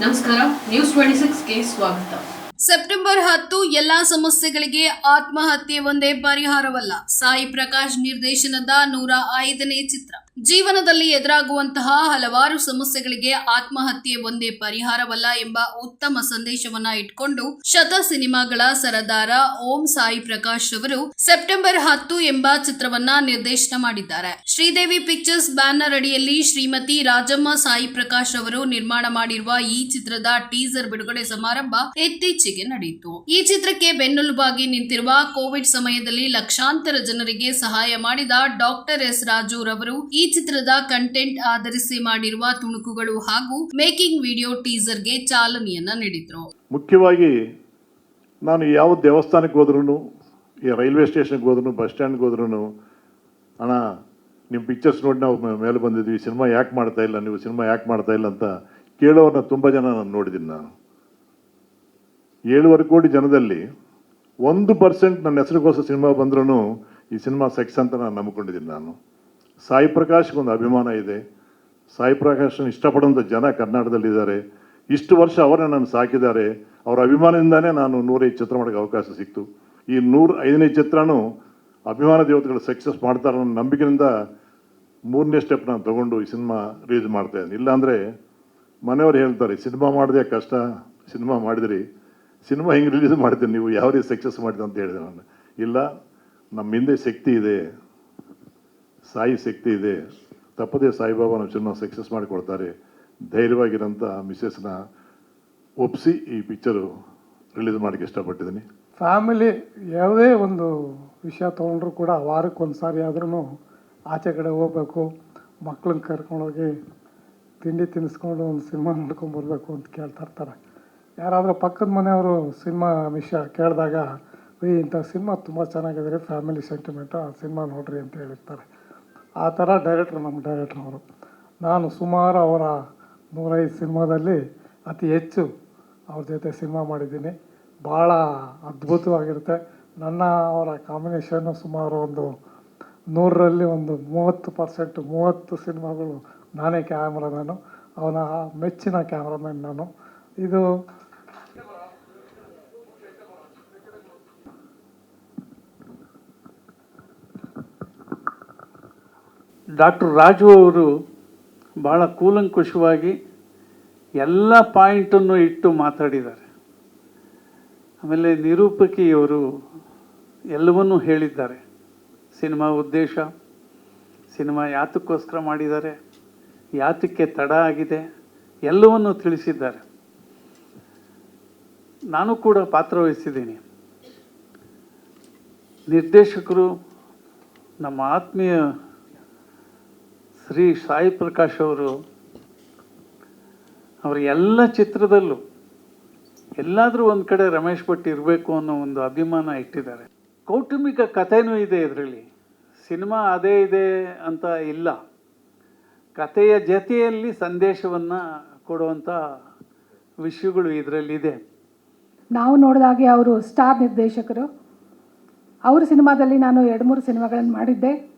ನಮಸ್ಕಾರ news twenty ಸಿಕ್ಸ್ಗೆ ಸ್ವಾಗತ. September ಹತ್ತು, ಎಲ್ಲಾ ಸಮಸ್ಯೆಗಳಿಗೆ ಆತ್ಮಹತ್ಯೆ ಒಂದೇ ಪರಿಹಾರವಲ್ಲ. ಸಾಯಿ ಪ್ರಕಾಶ್ ನಿರ್ದೇಶನದ ನೂರ ಐದನೇ ಚಿತ್ರ. ಜೀವನದಲ್ಲಿ ಎದುರಾಗುವಂತಹ ಹಲವಾರು ಸಮಸ್ಯೆಗಳಿಗೆ ಆತ್ಮಹತ್ಯೆ ಒಂದೇ ಪರಿಹಾರವಲ್ಲ ಎಂಬ ಉತ್ತಮ ಸಂದೇಶವನ್ನ ಇಟ್ಕೊಂಡು ಶತ ಸಿನಿಮಾಗಳ ಸರದಾರ ಓಂ ಸಾಯಿ ಪ್ರಕಾಶ್ ಅವರು ಸೆಪ್ಟೆಂಬರ್ ಹತ್ತು ಎಂಬ ಚಿತ್ರವನ್ನ ನಿರ್ದೇಶನ ಮಾಡಿದ್ದಾರೆ. ಶ್ರೀದೇವಿ ಪಿಕ್ಚರ್ಸ್ ಬ್ಯಾನರ್ ಅಡಿಯಲ್ಲಿ ಶ್ರೀಮತಿ ರಾಜಮ್ಮ ಸಾಯಿ ಪ್ರಕಾಶ್ ಅವರು ನಿರ್ಮಾಣ ಮಾಡಿರುವ ಈ ಚಿತ್ರದ ಟೀಸರ್ ಬಿಡುಗಡೆ ಸಮಾರಂಭ ಇತ್ತೀಚೆಗೆ ನಡೆಯಿತು. ಈ ಚಿತ್ರಕ್ಕೆ ಬೆನ್ನೆಲುಬಾಗಿ ನಿಂತಿರುವ ಕೋವಿಡ್ ಸಮಯದಲ್ಲಿ ಲಕ್ಷಾಂತರ ಜನರಿಗೆ ಸಹಾಯ ಮಾಡಿದ ಡಾಕ್ಟರ್ ಎಸ್ ರಾಜು ರವರು ಈ ಚಿತ್ರದ ಕಂಟೆಂಟ್ ಆಧರಿಸಿ ಮಾಡಿರುವ ತುಣುಕುಗಳು ಹಾಗೂ ಮೇಕಿಂಗ್ ವಿಡಿಯೋ ಟೀಸರ್ಗೆ ಚಾಲನೆಯನ್ನ ನೀಡಿದ್ರು. ಮುಖ್ಯವಾಗಿ ನಾನು ಯಾವ ದೇವಸ್ಥಾನಕ್ಕೆ ಹೋದ್ರೂ ಈ ರೈಲ್ವೆ ಸ್ಟೇಷನ್ಗೆ ಹೋದ್ರು ಬಸ್ ಸ್ಟ್ಯಾಂಡ್ಗೆ ಹೋದ್ರೂ ಅಣ್ಣ ನಿಮ್ಮ ಪಿಕ್ಚರ್ಸ್ ನೋಡಿ ನಾವು ಮೇಲೆ ಬಂದಿದ್ವಿ ಸಿನಿಮಾ ಯಾಕೆ ಮಾಡ್ತಾ ಇಲ್ಲ, ನೀವು ಸಿನಿಮಾ ಯಾಕೆ ಮಾಡ್ತಾ ಇಲ್ಲ ಅಂತ ಕೇಳೋರನ್ನ ತುಂಬ ಜನ ನಾನು ನೋಡಿದ್ದೀನಿ ನಾನು. ಏಳುವರೆ ಕೋಟಿ ಜನದಲ್ಲಿ ಒಂದು ಪರ್ಸೆಂಟ್ ನನ್ನ ಹೆಸರಿಗೋಸ್ಕರ ಸಿನಿಮಾ ಬಂದ್ರೂ ಈ ಸಿನಿಮಾ ಸೆಕ್ಸ್ ಅಂತ ನಾನು ನಂಬ್ಕೊಂಡಿದ್ದೀನಿ ನಾನು. ಸಾಯಿ ಪ್ರಕಾಶ್ಗೆ ಒಂದು ಅಭಿಮಾನ ಇದೆ. ಸಾಯಿ ಪ್ರಕಾಶ್ ಇಷ್ಟಪಡುವಂಥ ಜನ ಕರ್ನಾಟಕದಲ್ಲಿದ್ದಾರೆ. ಇಷ್ಟು ವರ್ಷ ಅವರನ್ನು ನಾನು ಸಾಕಿದ್ದಾರೆ. ಅವರ ಅಭಿಮಾನದಿಂದಾನೇ ನಾನು ನೂರೈದು ಚಿತ್ರ ಮಾಡೋಕ್ಕೆ ಅವಕಾಶ ಸಿಕ್ತು. ಈ ನೂರ ಐದನೇ ಚಿತ್ರನೂ ಅಭಿಮಾನ ದೇವತೆಗಳು ಸಕ್ಸಸ್ ಮಾಡ್ತಾರೆ ಅನ್ನೋ ನಂಬಿಕೆಯಿಂದ ಮೂರನೇ ಸ್ಟೆಪ್ ನಾನು ತಗೊಂಡು ಈ ಸಿನಿಮಾ ರಿಲೀಸ್ ಮಾಡ್ತಾ ಇದ್ದೀನಿ. ಇಲ್ಲಾಂದರೆ ಮನೆಯವರು ಹೇಳ್ತಾರೆ, ಸಿನಿಮಾ ಮಾಡಿದೆ ಕಷ್ಟ, ಸಿನಿಮಾ ಮಾಡಿದ್ರಿ. ಸಿನಿಮಾ ಹಿಂಗೆ ರಿಲೀಸ್ ಮಾಡ್ತೀನಿ ನೀವು? ಯಾವ ರೀತಿ ಸಕ್ಸಸ್ ಮಾಡಿದೆ ಅಂತ ಹೇಳಿದೆ ನಾನು. ಇಲ್ಲ, ನಮ್ಮ ಹಿಂದೆ ಶಕ್ತಿ ಇದೆ. ಸಾಯಿ ಶಕ್ತಿ ಇದೆ. ತಪ್ಪದೇ ಸಾಯಿಬಾಬಾ ನಮ್ಮ ಸಕ್ಸಸ್ ಮಾಡಿಕೊಡ್ತಾರೆ. ಧೈರ್ಯವಾಗಿರೋಂಥ ಮಿಸ್ಸಸ್ನ ಒಪ್ಪಿಸಿ ಈ ಪಿಕ್ಚರು ರಿಲೀಸ್ ಮಾಡೋಕ್ಕೆ ಇಷ್ಟಪಟ್ಟಿದ್ದೀನಿ. ಫ್ಯಾಮಿಲಿ ಯಾವುದೇ ಒಂದು ವಿಷಯ ತೊಗೊಂಡ್ರು ಕೂಡ ವಾರಕ್ಕೆ ಒಂದು ಸಾರಿ ಆದ್ರೂ ಆಚೆ ಕಡೆ ಹೋಗ್ಬೇಕು. ಮಕ್ಳನ್ನ ಕರ್ಕೊಂಡೋಗಿ ತಿಂಡಿ ತಿನ್ನಿಸ್ಕೊಂಡು ಒಂದು ಸಿನಿಮಾ ನೋಡ್ಕೊಂಬರ್ಬೇಕು ಅಂತ ಕೇಳ್ತಾ ಇರ್ತಾರೆ. ಯಾರಾದರೂ ಪಕ್ಕದ ಮನೆಯವರು ಸಿನಿಮಾ ವಿಷಯ ಕೇಳಿದಾಗ ಇಂಥ ಸಿನಿಮಾ ತುಂಬ ಚೆನ್ನಾಗಿದೆ ಫ್ಯಾಮಿಲಿ ಸೆಂಟಿಮೆಂಟು ಆ ಸಿನಿಮಾ ನೋಡ್ರಿ ಅಂತ ಹೇಳಿರ್ತಾರೆ. ಆ ಥರ ಡೈರೆಕ್ಟ್ರು ನಮ್ಮ ಡೈರೆಕ್ಟ್ರವರು. ನಾನು ಸುಮಾರು ಅವರ ನೂರೈದು ಸಿನಿಮಾದಲ್ಲಿ ಅತಿ ಹೆಚ್ಚು ಅವ್ರ ಜೊತೆ ಸಿನಿಮಾ ಮಾಡಿದ್ದೀನಿ. ಭಾಳ ಅದ್ಭುತವಾಗಿರುತ್ತೆ. ನನ್ನ ಅವರ ಕಾಂಬಿನೇಷನ್ನು ಸುಮಾರು ಒಂದು ನೂರರಲ್ಲಿ ಒಂದು ಮೂವತ್ತು ಪರ್ಸೆಂಟ್, ಮೂವತ್ತು ಸಿನಿಮಾಗಳು ನಾನೇ ಕ್ಯಾಮ್ರಾಮ್ಯಾನು, ಅವನ ಮೆಚ್ಚಿನ ಕ್ಯಾಮ್ರಾಮ್ಯಾನ್ ನಾನು. ಇದು ಡಾಕ್ಟರ್ ರಾಜು ಅವರು ಭಾಳ ಕೂಲಂಕುಷವಾಗಿ ಎಲ್ಲ ಪಾಯಿಂಟನ್ನು ಇಟ್ಟು ಮಾತಾಡಿದ್ದಾರೆ. ಆಮೇಲೆ ನಿರೂಪಕಿಯವರು ಎಲ್ಲವನ್ನೂ ಹೇಳಿದ್ದಾರೆ. ಸಿನಿಮಾ ಉದ್ದೇಶ, ಸಿನಿಮಾ ಯಾತಕ್ಕೋಸ್ಕರ ಮಾಡಿದ್ದಾರೆ, ಯಾತಕ್ಕೆ ತಡ ಆಗಿದೆ, ಎಲ್ಲವನ್ನೂ ತಿಳಿಸಿದ್ದಾರೆ. ನಾನು ಕೂಡ ಪಾತ್ರವಹಿಸಿದ್ದೀನಿ ನಿರ್ದೇಶಕರು ನಮ್ಮ ಆತ್ಮೀಯ ಶ್ರೀ ಸಾಯಿ ಪ್ರಕಾಶ್ ಅವರು ಅವರ ಎಲ್ಲ ಚಿತ್ರದಲ್ಲೂ ಎಲ್ಲಾದರೂ ಒಂದು ಕಡೆ ರಮೇಶ್ ಭಟ್ ಇರಬೇಕು ಅನ್ನೋ ಒಂದು ಅಭಿಮಾನ ಇಟ್ಟಿದ್ದಾರೆ. ಕೌಟುಂಬಿಕ ಕಥೆನೂ ಇದೆ ಇದರಲ್ಲಿ. ಸಿನಿಮಾ ಅದೇ ಇದೆ ಅಂತ ಇಲ್ಲ. ಕಥೆಯ ಜತೆಯಲ್ಲಿ ಸಂದೇಶವನ್ನು ಕೊಡುವಂಥ ವಿಷಯಗಳು ಇದರಲ್ಲಿದೆ ನಾವು ನೋಡಿದಾಗೆ ಅವರು ಸ್ಟಾರ್ ನಿರ್ದೇಶಕರು. ಅವ್ರ ಸಿನಿಮಾದಲ್ಲಿ ನಾನು ಎರಡು ಮೂರು ಸಿನಿಮಾಗಳನ್ನು ಮಾಡಿದ್ದೆ.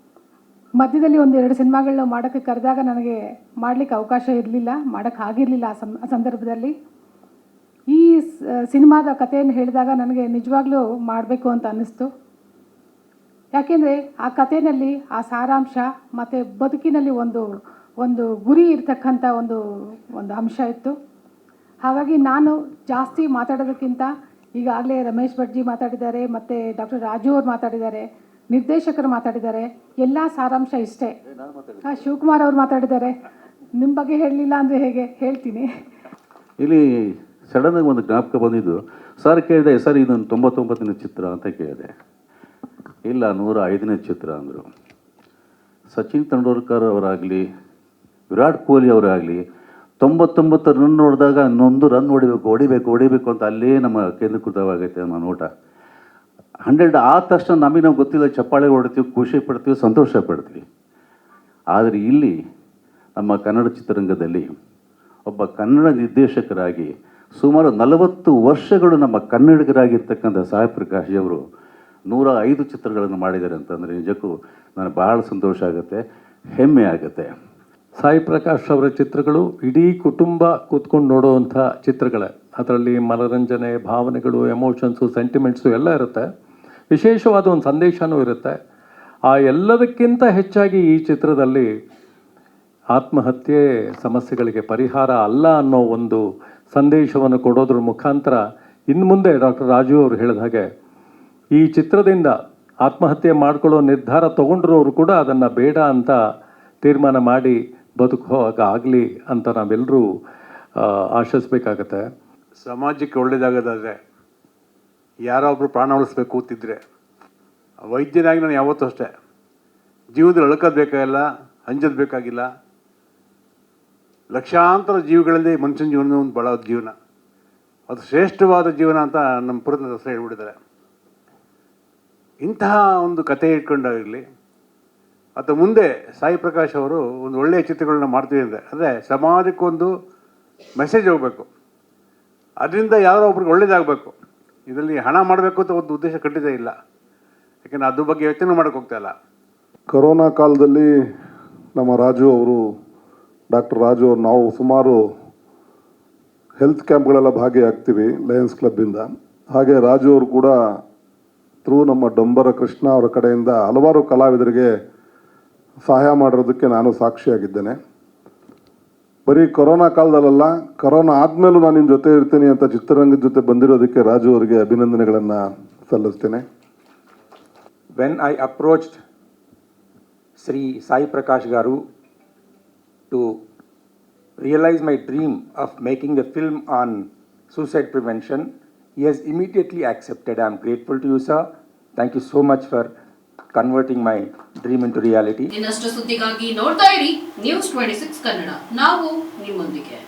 ಮಧ್ಯದಲ್ಲಿ ಒಂದು ಎರಡು ಸಿನಿಮಾಗಳನ್ನ ಮಾಡೋಕ್ಕೆ ಕರೆದಾಗ ನನಗೆ ಮಾಡಲಿಕ್ಕೆ ಅವಕಾಶ ಇರಲಿಲ್ಲ ಮಾಡೋಕ್ಕೆ ಆಗಿರಲಿಲ್ಲ ಆ ಸಂ ಸಂದರ್ಭದಲ್ಲಿ. ಈ ಸಿನಿಮಾದ ಕಥೆಯನ್ನು ಹೇಳಿದಾಗ ನನಗೆ ನಿಜವಾಗ್ಲೂ ಮಾಡಬೇಕು ಅಂತ ಅನ್ನಿಸ್ತು. ಯಾಕೆಂದರೆ ಆ ಕಥೆಯಲ್ಲಿ ಆ ಸಾರಾಂಶ ಮತ್ತು ಬದುಕಿನಲ್ಲಿ ಒಂದು ಒಂದು ಗುರಿ ಇರ್ತಕ್ಕಂಥ ಒಂದು ಒಂದು ಅಂಶ ಇತ್ತು. ಹಾಗಾಗಿ ನಾನು ಜಾಸ್ತಿ ಮಾತಾಡೋದಕ್ಕಿಂತ ಈಗಾಗಲೇ ರಮೇಶ್ ಭಟ್ಜಿ ಮಾತಾಡಿದ್ದಾರೆ, ಮತ್ತು ಡಾಕ್ಟರ್ ರಾಜು ಅವ್ರು ಮಾತಾಡಿದ್ದಾರೆ. ನಿರ್ದೇಶಕರು ಮಾತಾಡಿದ್ದಾರೆ. ಎಲ್ಲ ಸಾರಾಂಶ ಇಷ್ಟೇ. ಆ, ಶಿವಕುಮಾರ್ ಅವರು ಮಾತಾಡಿದ್ದಾರೆ. ನಿಮ್ಮ ಬಗ್ಗೆ ಹೇಳಲಿಲ್ಲ ಅಂದರೆ ಹೇಗೆ? ಹೇಳ್ತೀನಿ. ಇಲ್ಲಿ ಸಡನ್ನಾಗಿ ಒಂದು ಜ್ಞಾಪಕ ಬಂದಿದ್ದು. ಸರ್ ಕೇಳಿದೆ ಸರ್ ಇದೊಂದು ತೊಂಬತ್ತೊಂಬತ್ತನೇ ಚಿತ್ರ ಅಂತ ಕೇಳಿದೆ. ಇಲ್ಲ ನೂರ ಐದನೇ ಚಿತ್ರ ಅಂದರು. ಸಚಿನ್ ತೆಂಡೂಲ್ಕರ್ ಅವರಾಗಲಿ ವಿರಾಟ್ ಕೊಹ್ಲಿ ಅವರಾಗಲಿ ತೊಂಬತ್ತೊಂಬತ್ತು ರನ್ ನೋಡಿದಾಗ ಇನ್ನೊಂದು ರನ್ ಹೊಡಿಬೇಕು ಹೊಡಿಬೇಕು ಹೊಡಿಬೇಕು ಅಂತ ಅಲ್ಲೇ ನಮ್ಮ ಕೇಂದ್ರೀಕೃತವಾಗೈತೆ ನಮ್ಮ ನೋಟ. ಹಂಡ್ರೆಡ್ ಆದ ತಕ್ಷಣ ನಮಗೆ ನಾವು ಗೊತ್ತಿಲ್ಲ ಚಪ್ಪಾಳೆ ಹೊಡ್ತೀವಿ, ಖುಷಿ ಪಡ್ತೀವಿ, ಸಂತೋಷ ಪಡ್ತೀವಿ. ಆದರೆ ಇಲ್ಲಿ ನಮ್ಮ ಕನ್ನಡ ಚಿತ್ರರಂಗದಲ್ಲಿ ಒಬ್ಬ ಕನ್ನಡ ನಿರ್ದೇಶಕರಾಗಿ ಸುಮಾರು ನಲವತ್ತು ವರ್ಷಗಳು ನಮ್ಮ ಕನ್ನಡಿಗರಾಗಿರ್ತಕ್ಕಂಥ ಸಾಯಿ ಪ್ರಕಾಶ್ ಅವರು ನೂರ ಐದು ಚಿತ್ರಗಳನ್ನು ಮಾಡಿದ್ದಾರೆ ಅಂತಂದರೆ ನಿಜಕ್ಕೂ ನನಗೆ ಬಹಳ ಸಂತೋಷ ಆಗುತ್ತೆ, ಹೆಮ್ಮೆ ಆಗುತ್ತೆ. ಸಾಯಿ ಪ್ರಕಾಶ್ ಅವರ ಚಿತ್ರಗಳು ಇಡೀ ಕುಟುಂಬ ಕೂತ್ಕೊಂಡು ನೋಡುವಂಥ ಚಿತ್ರಗಳೇ. ಅದರಲ್ಲಿ ಮನೋರಂಜನೆ, ಭಾವನೆಗಳು ಎಮೋಷನ್ಸು ಸೆಂಟಿಮೆಂಟ್ಸು ಎಲ್ಲ ಇರುತ್ತೆ. ವಿಶೇಷವಾದ ಒಂದು ಸಂದೇಶನೂ ಇರುತ್ತೆ. ಆ ಎಲ್ಲದಕ್ಕಿಂತ ಹೆಚ್ಚಾಗಿ ಈ ಚಿತ್ರದಲ್ಲಿ ಆತ್ಮಹತ್ಯೆ ಸಮಸ್ಯೆಗಳಿಗೆ ಪರಿಹಾರ ಅಲ್ಲ ಅನ್ನೋ ಒಂದು ಸಂದೇಶವನ್ನು ಕೊಡೋದ್ರ ಮುಖಾಂತರ ಇನ್ನು ಮುಂದೆ ಡಾಕ್ಟರ್ ರಾಜು ಅವರು ಹೇಳಿದ ಹಾಗೆ ಈ ಚಿತ್ರದಿಂದ ಆತ್ಮಹತ್ಯೆ ಮಾಡ್ಕೊಳ್ಳೋ ನಿರ್ಧಾರ ತೊಗೊಂಡಿರೋರು ಕೂಡ ಅದನ್ನು ಬೇಡ ಅಂತ ತೀರ್ಮಾನ ಮಾಡಿ ಬದುಕುವಾಗ ಆಗಲಿ ಅಂತ ನಾವೆಲ್ಲರೂ ಆಶಿಸ್ಬೇಕಾಗತ್ತೆ. ಸಮಾಜಕ್ಕೆ ಒಳ್ಳೇದಾಗೋದಾದರೆ ಯಾರೋ ಒಬ್ಬರು ಪ್ರಾಣ ಉಳಿಸ್ಬೇಕು ಕೂತಿದ್ರೆ. ವೈದ್ಯನಾಗಿ ನಾನು ಯಾವತ್ತೂ ಅಷ್ಟೇ. ಜೀವನದಲ್ಲಿ ಅಳ್ಕೋದು ಬೇಕಾಗಿಲ್ಲ ಹಂಜದ್ ಬೇಕಾಗಿಲ್ಲ. ಲಕ್ಷಾಂತರ ಜೀವಿಗಳಲ್ಲಿ ಮನುಷ್ಯನ ಜೀವನ ಒಂದು ಬಹಳ ಜೀವನ. ಅದು ಶ್ರೇಷ್ಠವಾದ ಜೀವನ ಅಂತ ನಮ್ಮ ಪುರದ ಹೆಸರು ಹೇಳ್ಬಿಟ್ಟಿದ್ದಾರೆ. ಇಂತಹ ಒಂದು ಕತೆ ಇಟ್ಕೊಂಡಾಗಿರಲಿ ಅಥವಾ ಮುಂದೆ ಸಾಯಿ ಪ್ರಕಾಶ್ ಅವರು ಒಂದು ಒಳ್ಳೆಯ ಚಿತ್ರಗಳನ್ನ ಮಾಡ್ತೀವಿ ಅಂದರೆ ಅಂದರೆ ಸಮಾಜಕ್ಕೊಂದು ಮೆಸೇಜ್ ಹೋಗಬೇಕು. ಅದರಿಂದ ಯಾರೋ ಒಬ್ರಿಗೆ ಒಳ್ಳೇದಾಗಬೇಕು. ಇದರಲ್ಲಿ ಹಣ ಮಾಡಬೇಕು ಅಂತ ಒಂದು ಉದ್ದೇಶ ಖಂಡಿತ ಇಲ್ಲ. ಯಾಕೆಂದರೆ ಅದ್ರ ಬಗ್ಗೆ ಯೋಚನೆ ಮಾಡೋಕ್ಕೆ ಹೋಗ್ತಾ ಇಲ್ಲ. ಕೊರೋನಾ ಕಾಲದಲ್ಲಿ ನಮ್ಮ ರಾಜು ಅವರು, ಡಾಕ್ಟರ್ ರಾಜು ಅವರು, ನಾವು ಸುಮಾರು ಹೆಲ್ತ್ ಕ್ಯಾಂಪ್ಗಳೆಲ್ಲ ಭಾಗಿಯಾಗ್ತೀವಿ ಲಯನ್ಸ್ ಕ್ಲಬ್ಬಿಂದ ಹಾಗೆ ರಾಜು ಅವರು ಕೂಡ ಥ್ರೂ ನಮ್ಮ ಡೊಂಬರ ಕೃಷ್ಣ ಅವರ ಕಡೆಯಿಂದ ಹಲವಾರು ಕಲಾವಿದರಿಗೆ ಸಹಾಯ ಮಾಡಿರೋದಕ್ಕೆ ನಾನು ಸಾಕ್ಷಿಯಾಗಿದ್ದೇನೆ. ಬರೀ ಕೊರೋನಾ ಕಾಲದಲ್ಲ ಕೊರೋನಾ ಆದಮೇಲೂ ನಾನು ನಿಮ್ಮ ಜೊತೆ ಇರ್ತೀನಿ ಅಂತ ಚಿತ್ರರಂಗದ ಜೊತೆ ಬಂದಿರೋದಕ್ಕೆ ರಾಜು ಅವರಿಗೆ ಅಭಿನಂದನೆಗಳನ್ನು ಸಲ್ಲಿಸ್ತೇನೆ when I approached Shri Sai Prakash garu to realise my dream of making the film on suicide prevention, he has immediately accepted. I am grateful to you, sir. Thank you so much for converting my dream into reality ಇನ್ನಷ್ಟು ಸುದ್ದಿಗಾಗಿ ನೋಡ್ತಾ ಇರಿ news twenty six Kannada. ನಾವು ನಿಮ್ಮೊಂದಿಗೆ.